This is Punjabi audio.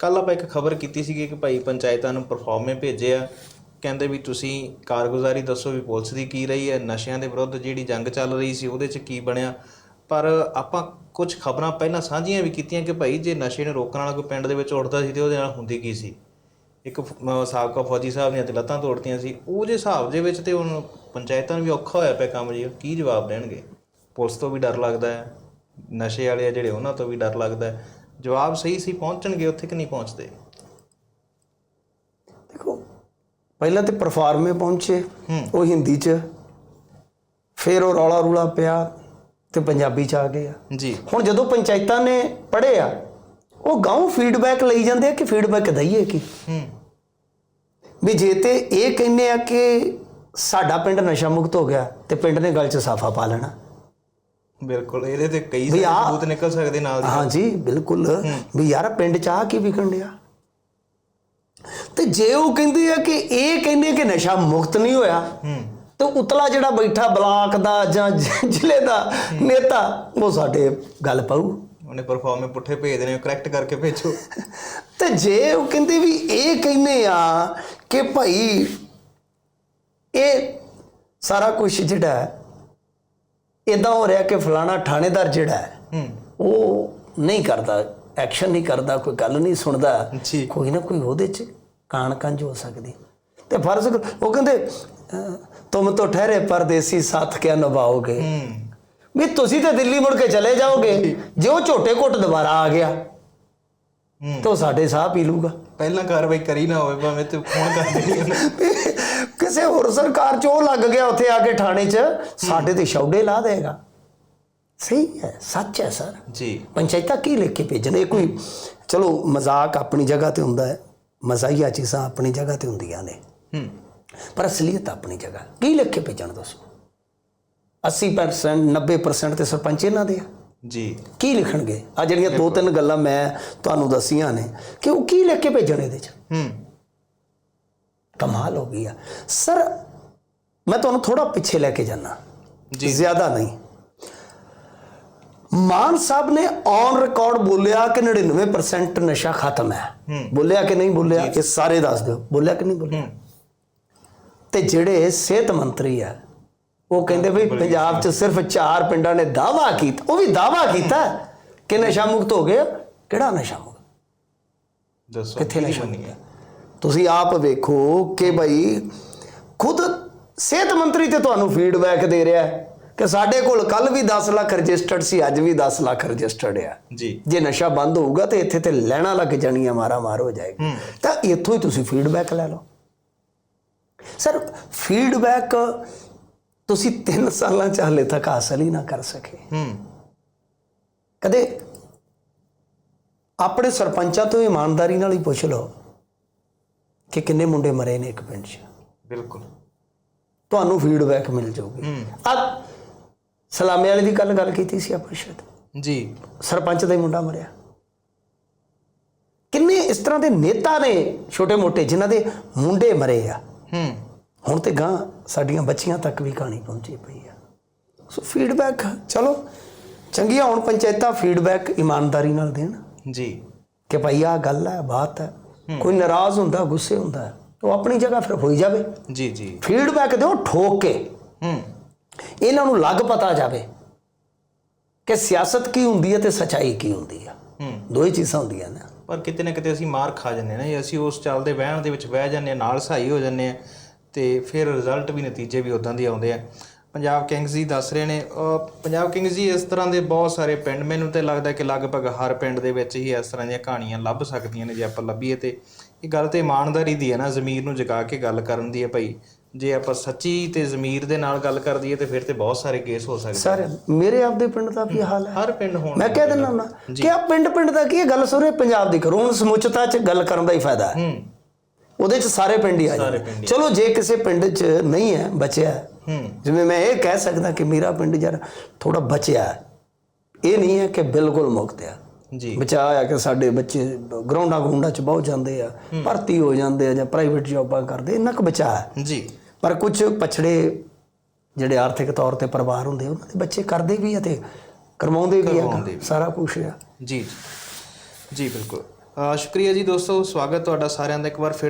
ਕੱਲ ਆਪਾਂ ਇੱਕ ਖਬਰ ਕੀਤੀ ਸੀਗੀ ਕਿ ਭਾਈ ਪੰਚਾਇਤਾਂ ਨੂੰ ਪਰਫਾਰਮੇ ਭੇਜੇ ਆ। ਕਹਿੰਦੇ ਵੀ ਤੁਸੀਂ ਕਾਰਗੁਜ਼ਾਰੀ ਦੱਸੋ ਵੀ ਪੁਲਿਸ ਦੀ ਕੀ ਰਹੀ ਹੈ, ਨਸ਼ਿਆਂ ਦੇ ਵਿਰੁੱਧ ਜਿਹੜੀ ਜੰਗ ਚੱਲ ਰਹੀ ਸੀ ਉਹਦੇ 'ਚ ਕੀ ਬਣਿਆ। ਪਰ ਆਪਾਂ ਕੁਝ ਖਬਰਾਂ ਪਹਿਲਾਂ ਸਾਂਝੀਆਂ ਵੀ ਕੀਤੀਆਂ ਕਿ ਭਾਈ ਜੇ ਨਸ਼ੇ ਨੂੰ ਰੋਕਣ ਵਾਲਾ ਕੋਈ ਪਿੰਡ ਦੇ ਵਿੱਚ ਉੱਠਦਾ ਸੀ ਤੇ ਉਹਦੇ ਨਾਲ ਹੁੰਦੀ ਕੀ ਸੀ? ਇੱਕ ਸਾਬਕਾ ਫੌਜੀ ਸਾਹਿਬ ਦੀਆਂ ਤੇ ਲੱਤਾਂ ਤੋੜਤੀਆਂ ਸੀ। ਉਹ ਜੇ ਹਿਸਾਬ ਦੇ ਵਿੱਚ ਤੇ ਹੁਣ ਪੰਚਾਇਤਾਂ ਨੂੰ ਵੀ ਔਖਾ ਹੋਇਆ ਪਿਆ ਕੰਮ ਜੀ ਕੀ ਜਵਾਬ ਦੇਣਗੇ? ਪੁਲਿਸ ਤੋਂ ਵੀ ਡਰ ਲੱਗਦਾ ਹੈ। ਨਸ਼ੇ ਵਾਲੇ ਆ ਜਿਹੜੇ ਉਹਨਾਂ ਤੋਂ ਵੀ ਡਰ ਲੱਗਦਾ ਹੈ। ਜਵਾਬ ਸਹੀ ਸੀ ਪਹੁੰਚਣਗੇ ਉੱਥੇ ਕਿ ਨਹੀਂ ਪਹੁੰਚਦੇ? ਦੇਖੋ ਪਹਿਲਾਂ ਤੇ ਪਰਫਾਰਮੇ ਪਹੁੰਚੇ ਉਹ ਹਿੰਦੀ ਚ ਫਿਰ ਉਹ ਰੌਲਾ ਰੂਲਾ ਪਿਆ ਤੇ ਪੰਜਾਬੀ ਚ ਆ ਗਏ ਆ। ਜੀ। ਹੁਣ ਜਦੋਂ ਪੰਚਾਇਤਾਂ ਨੇ ਪੜ੍ਹਿਆ ਉਹ ਗਾਉਂ ਫੀਡਬੈਕ ਲਈ ਜਾਂਦੇ ਆ ਕਿ ਫੀਡਬੈਕ ਦਈਏ ਕੀ? ਹੂੰ। ਵੀ ਜੇ ਤੇ ਇਹ ਕਹਿੰਦੇ ਆ ਕਿ ਸਾਡਾ ਪਿੰਡ ਨਸ਼ਾ ਮੁਕਤ ਹੋ ਗਿਆ ਤੇ ਪਿੰਡ ਨੇ ਗਲ ਚ ਸਾਫਾ ਪਾ ਲੈਣਾ। ਬਿਲਕੁਲ ਇਹਦੇ ਤੇ ਕਈ ਸਬੂਤ ਨਿਕਲ ਸਕਦੇ ਨਾਲ ਦੀ ਹਾਂਜੀ ਬਿਲਕੁਲ। ਵੀ ਯਾਰ ਪਿੰਡ ਚ ਆ ਕੀ ਵਿਕਣ ਡਿਆ? ਤੇ ਜੇ ਉਹ ਕਹਿੰਦੇ ਆ ਕਿ ਇਹ ਕਹਿੰਦੇ ਕਿ ਨਸ਼ਾ ਮੁਕਤ ਨਹੀਂ ਹੋਇਆ ਹੂੰ। ਤੇ ਉਤਲਾ ਜਿਹੜਾ ਬੈਠਾ ਬਲਾਕ ਦਾ ਜਾਂ ਜ- ਜ਼ਿਲ੍ਹੇ ਦਾ ਨੇਤਾ ਉਹ ਸਾਡੇ ਗੱਲ ਪਾਊ। ਉਹਨੇ ਪਰਫਾਰਮੇ ਪੁੱਠੇ ਭੇਜ ਦੇਣੇ ਕਰੈਕਟ ਕਰਕੇ ਭੇਜੋ। ਤੇ ਜੇ ਉਹ ਕਹਿੰਦੇ ਵੀ ਇਹ ਕਹਿੰਦੇ ਆ ਕਿ ਭਾਈ ਇਹ ਸਾਰਾ ਕੁਝ ਜਿਹੜਾ ਇਦਾਂ ਹੋ ਰਿਹਾ ਕਿ ਫਲਾਣਾ ਥਾਣੇਦਾਰ ਜਿਹੜਾ ਹੈ ਉਹ ਨਹੀਂ ਕਰਦਾ ਐਕਸ਼ਨ ਨਹੀਂ ਕਰਦਾ ਕੋਈ ਗੱਲ ਨਹੀਂ ਸੁਣਦਾ। ਕੋਈ ਨਾ ਕੋਈ ਉਹਦੇ ਚ ਕਾਣ ਕੰਜ ਹੋ ਸਕਦੀ। ਤੇ ਫਰਜ਼ ਉਹ ਕਹਿੰਦੇ ਤੁਮ ਤਾਂ ਠਹਿਰੇ ਪਰਦੇਸੀ ਸਾਥ ਕਿਆ ਨਿਭਾਓਗੇ? ਵੀ ਤੁਸੀਂ ਤੇ ਦਿੱਲੀ ਮੁੜ ਕੇ ਚਲੇ ਜਾਓਗੇ। ਜੇ। ਉਹ ਝੋਟੇ ਘੁੱਟ ਦੁਬਾਰਾ ਆ ਗਿਆ। ਤਾਂ ਸਾਡੇ ਸਾਹ ਪੀ ਲੂਗਾ। ਪਹਿਲਾਂ ਕਾਰਵਾਈ ਕਰੀ ਨਾ ਹੋਵੇ ਭਾਵੇਂ ਤੇ ਫੋਨ ਕਰ ਦੇਣੀ ਕਿਸੇ ਹੋਰ ਸਰਕਾਰ ਚ ਉਹ ਲੱਗ ਗਿਆ ਉੱਥੇ ਆ ਕੇ ਥਾਣੇ 'ਚ ਸਾਡੇ ਤੇ ਸ਼ੌਡੇ ਲਾ ਦੇਗਾ। ਸਹੀ ਹੈ ਸੱਚ ਹੈ ਸਰ। ਜੀ। ਪੰਚਾਇਤਾਂ ਕੀ ਲਿਖ ਕੇ ਭੇਜਣ? ਇਹ ਕੋਈ ਚਲੋ ਮਜ਼ਾਕ ਆਪਣੀ ਜਗ੍ਹਾ ਤੇ ਹੁੰਦਾ ਹੈ ਮਜ਼ਾਹੀਆ ਚੀਜ਼ਾਂ ਆਪਣੀ ਜਗ੍ਹਾ ਤੇ ਹੁੰਦੀਆਂ ਨੇ। ਹੂੰ। ਪਰ ਅਸਲੀਅਤ ਆਪਣੀ ਜਗ੍ਹਾ। ਕੀ ਲਿਖ ਕੇ ਭੇਜਣ ਦੱਸੋ? 80% 90% ਤੇ ਸਰਪੰਚ ਇਹਨਾਂ ਦੇ ਆ। ਜੀ। ਕੀ ਲਿਖਣਗੇ? ਆ ਜਿਹੜੀਆਂ ਦੋ ਤਿੰਨ ਗੱਲਾਂ ਮੈਂ ਤੁਹਾਨੂੰ ਦਸੀਆਂ ਨੇ ਕਿ ਉਹ ਕੀ ਲਿਖ ਕੇ ਭੇਜਣ ਇਹਦੇ 'ਚ? ਹੂੰ। ਕਮਾਲ ਹੋ ਗਈ ਆ। ਸਰ ਮੈਂ ਤੁਹਾਨੂੰ ਥੋੜਾ ਪਿੱਛੇ ਲੈ ਕੇ ਜਾਣਾ ਜੀ। ਜ਼ਿਆਦਾ ਨਹੀਂ। ਮਾਨ ਸਾਹਿਬ ਨੇ ਔਨ ਰਿਕਾਰਡ ਬੋਲਿਆ ਕਿ 99% ਨਸ਼ਾ ਖਤਮ ਹੈ। ਬੋਲਿਆ ਕਿ ਨਹੀਂ ਬੋਲਿਆ ਇਹ ਸਾਰੇ ਦੱਸ ਦਿਓ। ਬੋਲਿਆ ਕਿ ਨਹੀਂ ਬੋਲਿਆ? ਤੇ ਜਿਹੜੇ ਸਿਹਤ ਮੰਤਰੀ ਆ ਉਹ ਕਹਿੰਦੇ ਵੀ ਪੰਜਾਬ 'ਚ ਸਿਰਫ 4 ਪਿੰਡਾਂ ਨੇ ਦਾਵਾ ਕੀਤਾ ਉਹ ਵੀ ਦਾਵਾ ਕੀਤਾ ਕਿ ਨਸ਼ਾ ਮੁਕਤ ਹੋ ਗਿਆ। ਕਿਹੜਾ ਨਸ਼ਾ ਮੁਕਤ? ਦੱਸੋ ਕਿੱਥੇ ਨਸ਼ਾ ਹੈ? ਤੁਸੀਂ ਆਪ ਵੇਖੋ ਕਿ ਭਾਈ ਖੁਦ ਸਿਹਤ ਮੰਤਰੀ ਤੇ ਤੁਹਾਨੂੰ ਫੀਡਬੈਕ ਦੇ ਰਿਹਾ ਹੈ ਕਿ ਸਾਡੇ ਕੋਲ ਕੱਲ ਵੀ 10 ਲੱਖ ਰਜਿਸਟਰਡ ਸੀ ਅੱਜ ਵੀ 10 ਲੱਖ ਰਜਿਸਟਰਡ ਆ। ਜੀ। ਜੇ ਨਸ਼ਾ ਬੰਦ ਹੋਊਗਾ ਤੇ ਇੱਥੇ ਤੇ ਲੈਣਾ ਲੱਗ ਜਾਣੀਆਂ ਮਾਰਾ ਮਾਰ ਹੋ ਜਾਏਗੀ। ਤਾਂ ਇੱਥੋਂ ਹੀ ਤੁਸੀਂ ਫੀਡਬੈਕ ਲੈ ਲਓ। ਸਰ ਫੀਡਬੈਕ ਤੁਸੀਂ 3 ਸਾਲਾਂ ਚ ਹਲੇ ਤੱਕ ਹਾਸਲ ਹੀ ਨਾ ਕਰ ਸਕੇ। ਹੂੰ। ਕਦੇ ਆਪਣੇ ਸਰਪੰਚਾਂ ਤੋਂ ਇਮਾਨਦਾਰੀ ਨਾਲ ਹੀ ਪੁੱਛ ਲਓ। ਕਿ ਕਿੰਨੇ ਮੁੰਡੇ ਮਰੇ ਨੇ ਇੱਕ ਪਿੰਡ 'ਚ? ਬਿਲਕੁਲ। ਤੁਹਾਨੂੰ ਫੀਡਬੈਕ ਮਿਲ ਜਾਊਗੀ। ਆ ਸਲਾਮੇ ਵਾਲੇ ਦੀ ਕੱਲ ਗੱਲ ਕੀਤੀ ਸੀ ਆਪਾਂ ਸ਼ਾਇਦ? ਜੀ। ਸਰਪੰਚ ਦਾ ਹੀ ਮੁੰਡਾ ਮਰਿਆ। ਕਿੰਨੇ ਇਸ ਤਰ੍ਹਾਂ ਦੇ ਨੇਤਾ ਨੇ ਛੋਟੇ ਮੋਟੇ ਜਿਨ੍ਹਾਂ ਦੇ ਮੁੰਡੇ ਮਰੇ ਆ। ਹੂੰ। ਹੁਣ ਤੇ ਗਾਂ ਸਾਡੀਆਂ ਬੱਚੀਆਂ ਤੱਕ ਵੀ ਕਹਾਣੀ ਪਹੁੰਚੀ ਪਈ ਆ। ਸੋ ਫੀਡਬੈਕ ਚਲੋ ਚੰਗੀਆਂ ਹੁਣ ਪੰਚਾਇਤਾਂ ਫੀਡਬੈਕ ਇਮਾਨਦਾਰੀ ਨਾਲ ਦੇਣ। ਜੀ। ਕਿ ਭਾਈ ਆ ਗੱਲ ਹੈ ਬਾਤ ਹੈ ਕੋਈ ਨਾਰਾਜ਼ ਹੁੰਦਾ ਗੁੱਸੇ ਹੁੰਦਾ ਉਹ ਆਪਣੀ ਜਗ੍ਹਾ ਫਿਰ ਹੋਈ ਜਾਵੇ। ਜੀ ਜੀ। ਫੀਡਬੈਕ ਦਿਓ ਠੋਕ ਕੇ। ਹੂੰ। ਇਹਨਾਂ ਨੂੰ ਲੱਗ ਪਤਾ ਜਾਵੇ ਕਿ ਸਿਆਸਤ ਕੀ ਹੁੰਦੀ ਹੈ ਤੇ ਸਚਾਈ ਕੀ ਹੁੰਦੀ ਹੈ ਹੂੰ। ਦੋ ਹੀ ਚੀਜ਼ਾਂ ਹੁੰਦੀਆਂ ਨੇ। ਪਰ ਕਿਤੇ ਨਾ ਕਿਤੇ ਅਸੀਂ ਮਾਰ ਖਾ ਜੰਨੇ ਨਾ ਅਸੀਂ ਉਸ ਚੱਲਦੇ ਵਹਿਣ ਦੇ ਵਿੱਚ ਬਹਿ ਜਾਂਦੇ ਨਾਲ ਸਹਾਈ ਹੋ ਜੰਨੇ ਆ ਤੇ ਫਿਰ ਰਿਜ਼ਲਟ ਵੀ ਨਤੀਜੇ ਵੀ ਉਦਾਂ ਦੇ ਆਉਂਦੇ ਆ। ਪੰਜਾਬ ਕਿੰਗਸ ਜੀ ਦੱਸ ਰਹੇ ਨੇ। ਪੰਜਾਬ ਕਿੰਗਸ ਜੀ ਇਸ ਤਰ੍ਹਾਂ ਦੇ ਬਹੁਤ ਸਾਰੇ ਪਿੰਡ ਮੈਨੂੰ ਤੇ ਲੱਗਦਾ ਕਿ ਲਗਭਗ ਹਰ ਪਿੰਡ ਦੇ ਵਿੱਚ ਹੀ ਇਸ ਤਰ੍ਹਾਂ ਦੀਆਂ ਕਹਾਣੀਆਂ ਲੱਭ ਸਕਦੀਆਂ ਨੇ ਜੇ ਆਪਾਂ ਲੱਭੀਏ ਤੇ। ਇਹ ਗੱਲ ਤੇ ਇਮਾਨਦਾਰੀ ਦੀ ਹੈ ਨਾ ਜ਼ਮੀਰ ਨੂੰ ਜਗਾ ਕੇ ਗੱਲ ਕਰਨ ਦੀ ਹੈ ਭਾਈ। ਜੇ ਆਪਾਂ ਸੱਚੀ ਤੇ ਜ਼ਮੀਰ ਦੇ ਨਾਲ ਗੱਲ ਕਰ ਦਈਏ ਤੇ ਫਿਰ ਤੇ ਬਹੁਤ ਸਾਰੇ ਕੇਸ ਹੋ ਸਕਦੇ ਸਰ ਮੇਰੇ ਆਪਦੇ ਪਿੰਡ ਦਾ ਕੀ ਹਾਲ ਹੈ। ਹਰ ਪਿੰਡ ਹੋਣ ਮੈਂ ਕਹਿ ਦਿੰਦਾ ਹੁੰਦਾ ਕਿ ਆ ਪਿੰਡ ਪਿੰਡ ਦਾ ਕੀ ਹੈ? ਗੱਲ ਸੁਰੇ ਪੰਜਾਬ ਦੀ ਕਰੋ। ਹੁਣ ਸਮੁੱਚਤਾ 'ਚ ਗੱਲ ਕਰਨ ਦਾ ਹੀ ਫਾਇਦਾ ਹੈ। ਹੂੰ। ਉਹਦੇ 'ਚ ਸਾਰੇ ਪਿੰਡ ਹੀ ਆ ਜਾਂਦੇ। ਚਲੋ ਜੇ ਕਿਸੇ ਪਿੰਡ 'ਚ ਨਹੀਂ ਹੈ ਬਚਿਆ ਜਿਵੇਂ ਮੈਂ ਇਹ ਕਹਿ ਸਕਦਾ ਕਿ ਮੇਰਾ ਪਿੰਡ ਜਰ ਥੋੜਾ ਬਚਿਆ ਹੈ। ਇਹ ਨਹੀਂ ਹੈ ਕਿ ਬਿਲਕੁਲ ਮੁਕਤ ਆ। ਜੀ। ਬਚਾ ਆ ਕਿ ਸਾਡੇ ਬੱਚੇ ਗਰਾਊਂਡਾਂ ਗਰਾਊਂਡਾਂ 'ਚ ਬਹੁਤ ਜਾਂਦੇ ਆ ਭਰਤੀ ਹੋ ਜਾਂਦੇ ਆ ਜਾਂ ਪ੍ਰਾਈਵੇਟ ਜੌਬਾਂ ਕਰਦੇ ਇੰਨਾ ਕੁ ਬਚਾ ਜੀ। ਪਰ ਕੁਝ ਪਛੜੇ ਜਿਹੜੇ ਆਰਥਿਕ ਤੌਰ ਤੇ ਪਰਿਵਾਰ ਹੁੰਦੇ ਉਹਨਾਂ ਦੇ ਬੱਚੇ ਕਰਦੇ ਵੀ ਆ ਤੇ ਕਰਵਾਉਂਦੇ ਵੀ ਆ। ਸਾਰਾ ਕੁਝ ਆ। ਜੀ। ਜੀ ਬਿਲਕੁਲ। ਸ਼ੁਕਰੀਆ ਜੀ ਦੋਸਤੋ ਸਵਾਗਤ ਤੁਹਾਡਾ ਸਾਰਿਆਂ ਦਾ ਇੱਕ ਵਾਰ ਫਿਰ